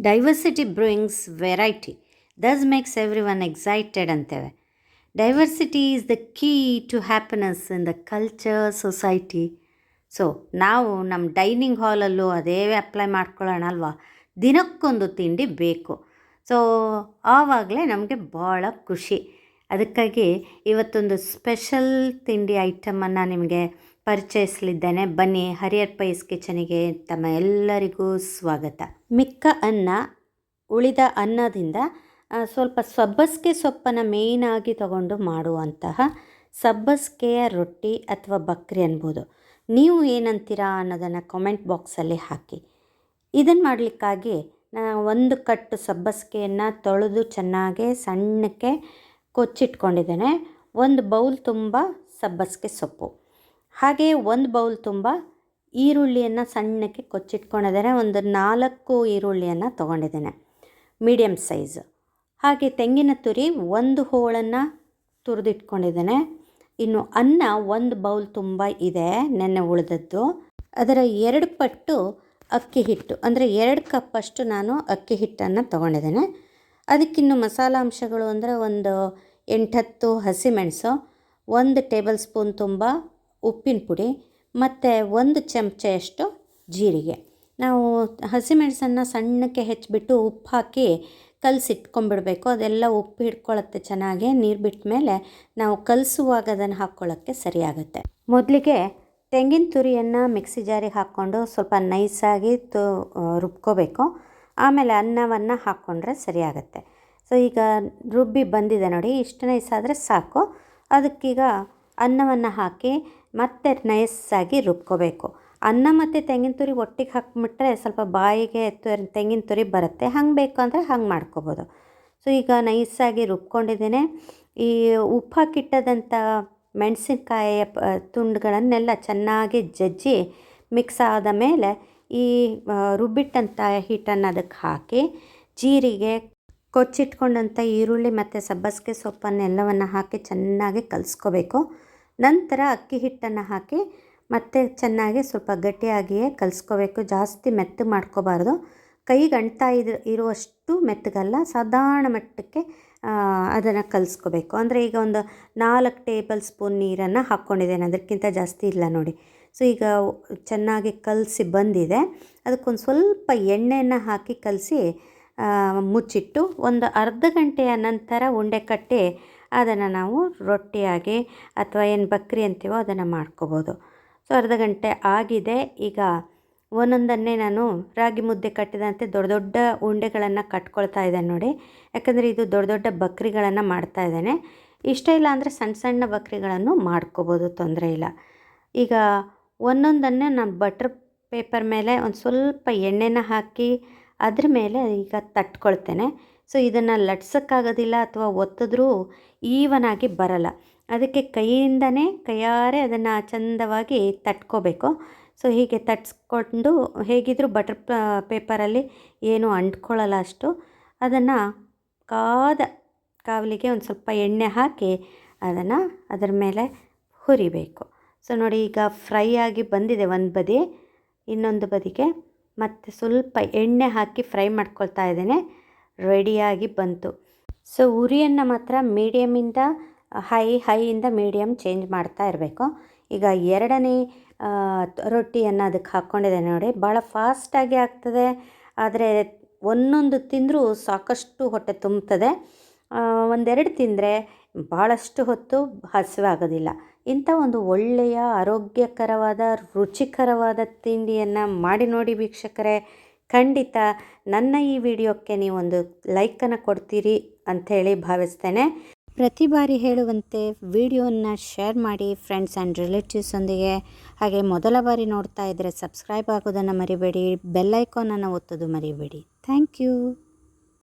Diversity brewings variety thus makes every one excited ಅಂತೇವೆ diversity is the key to happiness in the culture society so ನಾವು ನಮ್ಮ dining ಹಾಲಲ್ಲೂ ಅದೇ apply ಮಾಡ್ಕೊಳ್ಳೋಣ ಅಲ್ವಾ? ದಿನಕ್ಕೊಂದು ತಿಂಡಿ ಬೇಕು. ಸೊ ಆವಾಗಲೇ ನಮಗೆ ಭಾಳ ಖುಷಿ. ಅದಕ್ಕಾಗಿ ಇವತ್ತೊಂದು ಸ್ಪೆಷಲ್ ತಿಂಡಿ ಐಟಮನ್ನು ನಿಮಗೆ ಪರಿಚಯಿಸಲಿದ್ದೇನೆ. ಬನ್ನಿ ಹರಿಯರ್ ಪೈಸ್ ಕಿಚನಿಗೆ ತಮ್ಮ ಎಲ್ಲರಿಗೂ ಸ್ವಾಗತ. ಮಿಕ್ಕ ಅನ್ನ, ಉಳಿದ ಅನ್ನದಿಂದ ಸ್ವಲ್ಪ ಸಬ್ಬಸಿಗೆ ಸೊಪ್ಪನ್ನು ಮೇಯ್ನಾಗಿ ತಗೊಂಡು ಮಾಡುವಂತಹ ಸಬ್ಬಸಿಗೆಯ ರೊಟ್ಟಿ ಅಥವಾ ಬಕ್ರಿ ಅನ್ಬೋದು. ನೀವು ಏನಂತೀರಾ ಅನ್ನೋದನ್ನು ಕಾಮೆಂಟ್ ಬಾಕ್ಸಲ್ಲಿ ಹಾಕಿ. ಇದನ್ನು ಮಾಡಲಿಕ್ಕಾಗಿ ನಾನು ಒಂದು ಕಟ್ಟು ಸಬ್ಬಸಿಗೆಯನ್ನು ತೊಳೆದು ಚೆನ್ನಾಗಿ ಸಣ್ಣಕ್ಕೆ ಕೊಚ್ಚಿಟ್ಕೊಂಡಿದ್ದೇನೆ. ಒಂದು ಬೌಲ್ ತುಂಬ ಸಬ್ಬಸಿಗೆ ಸೊಪ್ಪು. ಹಾಗೆಯೇ ಒಂದು ಬೌಲ್ ತುಂಬ ಈರುಳ್ಳಿಯನ್ನು ಸಣ್ಣಕ್ಕೆ ಕೊಚ್ಚಿಟ್ಕೊಂಡಿದ್ದೇನೆ. ಒಂದು ನಾಲ್ಕು ಈರುಳ್ಳಿಯನ್ನು ತೊಗೊಂಡಿದ್ದೇನೆ ಮೀಡಿಯಮ್ ಸೈಜ್. ಹಾಗೆ ತೆಂಗಿನ ತುರಿ ಒಂದು ಹೋಳನ್ನು ತುರಿದಿಟ್ಕೊಂಡಿದ್ದೇನೆ. ಇನ್ನು ಅನ್ನ ಒಂದು ಬೌಲ್ ತುಂಬ ಇದೆ ನೆನ್ನೆ ಉಳಿದದ್ದು. ಅದರ ಎರಡು ಪಟ್ಟು ಅಕ್ಕಿ ಹಿಟ್ಟು, ಅಂದರೆ ಎರಡು ಕಪ್ಪಷ್ಟು ನಾನು ಅಕ್ಕಿ ಹಿಟ್ಟನ್ನು ತೊಗೊಂಡಿದ್ದೇನೆ. ಅದಕ್ಕಿನ್ನು ಮಸಾಲಾಂಶಗಳು ಅಂದರೆ ಒಂದು ಎಂಟತ್ತು ಹಸಿಮೆಣಸು ಒಂದು ಟೇಬಲ್ ಸ್ಪೂನ್ ತುಂಬ ಉಪ್ಪಿನ ಪುಡಿ ಮತ್ತು ಒಂದು ಚಮಚೆಯಷ್ಟು ಜೀರಿಗೆ. ನಾವು ಹಸಿಮೆಣಸನ್ನು ಸಣ್ಣಕ್ಕೆ ಹೆಚ್ಚಿಬಿಟ್ಟು ಉಪ್ಪು ಹಾಕಿ ಕಲಸಿಟ್ಕೊಂಡ್ಬಿಡ್ಬೇಕು. ಅದೆಲ್ಲ ಉಪ್ಪು ಹಿಡ್ಕೊಳ್ಳುತ್ತೆ ಚೆನ್ನಾಗಿ, ನೀರು ಬಿಟ್ಟ ಮೇಲೆ ನಾವು ಕಲಸುವಾಗ ಅದನ್ನು ಹಾಕ್ಕೊಳ್ಳೋಕ್ಕೆ ಸರಿಯಾಗುತ್ತೆ. ಮೊದಲಿಗೆ ತೆಂಗಿನ ತುರಿಯನ್ನು ಮಿಕ್ಸಿ ಜಾರಿಗೆ ಹಾಕ್ಕೊಂಡು ಸ್ವಲ್ಪ ನೈಸಾಗಿ ತು ರುಬ್ಕೋಬೇಕು. ಆಮೇಲೆ ಅನ್ನವನ್ನು ಹಾಕ್ಕೊಂಡ್ರೆ ಸರಿಯಾಗುತ್ತೆ. ಸೊ ಈಗ ರುಬ್ಬಿ ಬಂದಿದೆ ನೋಡಿ, ಇಷ್ಟು ನೈಸಾದರೆ ಸಾಕು. ಅದಕ್ಕೀಗ ಅನ್ನವನ್ನು ಹಾಕಿ ಮತ್ತೆ ನೈಸಾಗಿ ರುಬ್ಕೋಬೇಕು. ಅನ್ನ ಮತ್ತು ತೆಂಗಿನ ತುರಿ ಒಟ್ಟಿಗೆ ಹಾಕ್ಬಿಟ್ರೆ ಸ್ವಲ್ಪ ಬಾಯಿಗೆ ತು- ತೆಂಗಿನ ತುರಿ ಬರುತ್ತೆ. ಹಂಗೆ ಬೇಕು ಅಂದರೆ ಹಂಗೆ ಮಾಡ್ಕೋಬೋದು. ಸೊ ಈಗ ನೈಸಾಗಿ ರುಬ್ಕೊಂಡಿದ್ದೇನೆ. ಈ ಉಪ್ಪು ಹಾಕಿಟ್ಟದಂಥ ಮೆಣಸಿನ್ಕಾಯಿಯ ತುಂಡುಗಳನ್ನೆಲ್ಲ ಚೆನ್ನಾಗಿ ಜಜ್ಜಿ ಮಿಕ್ಸ್ ಆದ ಮೇಲೆ ಈ ರುಬ್ಬಿಟ್ಟಂಥ ಹಿಟ್ಟನ್ನು ಅದಕ್ಕೆ ಹಾಕಿ ಜೀರಿಗೆ ಕೊಚ್ಚಿಟ್ಕೊಂಡಂಥ ಈರುಳ್ಳಿ ಮತ್ತು ಸಬ್ಬಸಿಗೆ ಸೊಪ್ಪನ್ನೆಲ್ಲವನ್ನು ಹಾಕಿ ಚೆನ್ನಾಗಿ ಕಲಿಸ್ಕೋಬೇಕು. ನಂತರ ಅಕ್ಕಿ ಹಿಟ್ಟನ್ನು ಹಾಕಿ ಮತ್ತೆ ಚೆನ್ನಾಗಿ ಸ್ವಲ್ಪ ಗಟ್ಟಿಯಾಗಿಯೇ ಕಲಿಸ್ಕೋಬೇಕು. ಜಾಸ್ತಿ ಮೆತ್ತಗೆ ಮಾಡ್ಕೋಬಾರ್ದು. ಕೈಗೆ ಅಂಟ್ತಾ ಇದ್, ಇರುವಷ್ಟು ಮೆತ್ತಗಲ್ಲ, ಸಾಧಾರಣ ಮಟ್ಟಕ್ಕೆ ಅದನ್ನು ಕಲಿಸ್ಕೋಬೇಕು. ಅಂದರೆ ಈಗ ಒಂದು ನಾಲ್ಕು ಟೇಬಲ್ ಸ್ಪೂನ್ ನೀರನ್ನು ಹಾಕ್ಕೊಂಡಿದ್ದೇನೆ. ಅದಕ್ಕಿಂತ ಜಾಸ್ತಿ ಇಲ್ಲ ನೋಡಿ. ಸೊ, ಈಗ ಚೆನ್ನಾಗಿ ಕಲಸಿ ಬಂದಿದೆ. ಅದಕ್ಕೊಂದು ಸ್ವಲ್ಪ ಎಣ್ಣೆಯನ್ನು ಹಾಕಿ ಕಲಸಿ ಮುಚ್ಚಿಟ್ಟು ಒಂದು ಅರ್ಧ ಗಂಟೆಯ ನಂತರ ಉಂಡೆ ಕಟ್ಟಿ ಅದನ್ನು ನಾವು ರೊಟ್ಟಿಯಾಗಿ ಅಥವಾ ಏನು ಬಕ್ರಿ ಅಂತೀವೋ ಅದನ್ನು ಮಾಡ್ಕೋಬೋದು. ಸೊ, ಅರ್ಧ ಗಂಟೆ ಆಗಿದೆ. ಈಗ ಒಂದೊಂದನ್ನೇ ನಾನು ರಾಗಿ ಮುದ್ದೆ ಕಟ್ಟಿದಂತೆ ದೊಡ್ಡ ದೊಡ್ಡ ಉಂಡೆಗಳನ್ನು ಕಟ್ಕೊಳ್ತಾ ಇದ್ದೇನೆ ನೋಡಿ. ಯಾಕಂದರೆ ಇದು ದೊಡ್ಡ ದೊಡ್ಡ ಬಕ್ರಿಗಳನ್ನು ಮಾಡ್ತಾ ಇದ್ದೇನೆ. ಇಷ್ಟ ಇಲ್ಲ ಅಂದರೆ ಸಣ್ಣ ಸಣ್ಣ ಬಕ್ರಿಗಳನ್ನು ಮಾಡ್ಕೋಬೋದು, ತೊಂದರೆ ಇಲ್ಲ. ಈಗ ಒಂದೊಂದನ್ನೇ ನಾನು ಬಟ್ರ್ ಪೇಪರ್ ಮೇಲೆ ಒಂದು ಸ್ವಲ್ಪ ಎಣ್ಣೆನ ಹಾಕಿ ಅದ್ರ ಮೇಲೆ ಈಗ ತಟ್ಕೊಳ್ತೇನೆ. ಸೊ, ಇದನ್ನು ಲಟ್ಸೋಕ್ಕಾಗೋದಿಲ್ಲ ಅಥವಾ ಒತ್ತಿದ್ರೂ ಈವನಾಗಿ ಬರಲ್ಲ. ಅದಕ್ಕೆ ಕೈಯಿಂದನೇ, ಕೈಯಾರೆ ಅದನ್ನು ಚಂದವಾಗಿ ತಟ್ಕೋಬೇಕು. ಸೊ, ಹೀಗೆ ತಟ್ಸ್ಕೊಂಡು ಹೇಗಿದ್ದರೂ ಬಟರ್ ಪೇಪರಲ್ಲಿ ಏನು ಅಂಟ್ಕೊಳ್ಳಲ್ಲ ಅಷ್ಟು. ಅದನ್ನು ಕಾದ ಕಾವಲಿಗೆ ಒಂದು ಸ್ವಲ್ಪ ಎಣ್ಣೆ ಹಾಕಿ ಅದನ್ನು ಅದರ ಮೇಲೆ ಹುರಿಬೇಕು. ಸೊ, ನೋಡಿ ಈಗ ಫ್ರೈ ಆಗಿ ಬಂದಿದೆ ಒಂದು ಬದಿ, ಇನ್ನೊಂದು ಬದಿಗೆ. ಮತ್ತು ಸ್ವಲ್ಪ ಎಣ್ಣೆ ಹಾಕಿ ಫ್ರೈ ಮಾಡ್ಕೊಳ್ತಾ ಇದ್ದೇನೆ. ರೆಡಿಯಾಗಿ ಬಂತು. ಸೊ ಉರಿಯನ್ನು ಮಾತ್ರ ಮೀಡಿಯಮಿಂದ ಹೈ ಹೈಯಿಂದ ಮೀಡಿಯಮ್ ಚೇಂಜ್ ಮಾಡ್ತಾ ಇರಬೇಕು. ಈಗ ಎರಡನೇ ರೊಟ್ಟಿಯನ್ನು ಅದಕ್ಕೆ ಹಾಕ್ಕೊಂಡಿದೆ ನೋಡಿ. ಭಾಳ ಫಾಸ್ಟಾಗಿ ಆಗ್ತದೆ. ಆದರೆ ಒಂದೊಂದು ತಿಂದರೂ ಸಾಕಷ್ಟು ಹೊಟ್ಟೆ ತುಂಬುತ್ತದೆ ಒಂದೆರಡು ತಿಂದರೆ ಭಾಳಷ್ಟು ಹೊತ್ತು ಹಸಿವಾಗೋದಿಲ್ಲ. ಇಂಥ ಒಂದು ಒಳ್ಳೆಯ, ಆರೋಗ್ಯಕರವಾದ, ರುಚಿಕರವಾದ ತಿಂಡಿಯನ್ನು ಮಾಡಿ ನೋಡಿ ವೀಕ್ಷಕರೇ, ಖಂಡಿತ ನನ್ನ ಈ ವಿಡಿಯೋಕ್ಕೆ ನೀವೊಂದು ಲೈಕನ್ನು ಕೊಡ್ತೀರಿ ಅಂಥೇಳಿ ಭಾವಿಸ್ತೇನೆ. ಪ್ರತಿ ಬಾರಿ ಹೇಳುವಂತೆ ವಿಡಿಯೋನ ಶೇರ್ ಮಾಡಿ ಫ್ರೆಂಡ್ಸ್ ಆ್ಯಂಡ್ ರಿಲೇಟಿವ್ಸೊಂದಿಗೆ. ಹಾಗೆ ಮೊದಲ ಬಾರಿ ನೋಡ್ತಾ ಇದ್ದರೆ ಸಬ್ಸ್ಕ್ರೈಬ್ ಆಗೋದನ್ನು ಮರಿಬೇಡಿ, ಬೆಲ್ ಐಕಾನನ್ನು ಒತ್ತೋದು ಮರಿಬೇಡಿ. Thank you.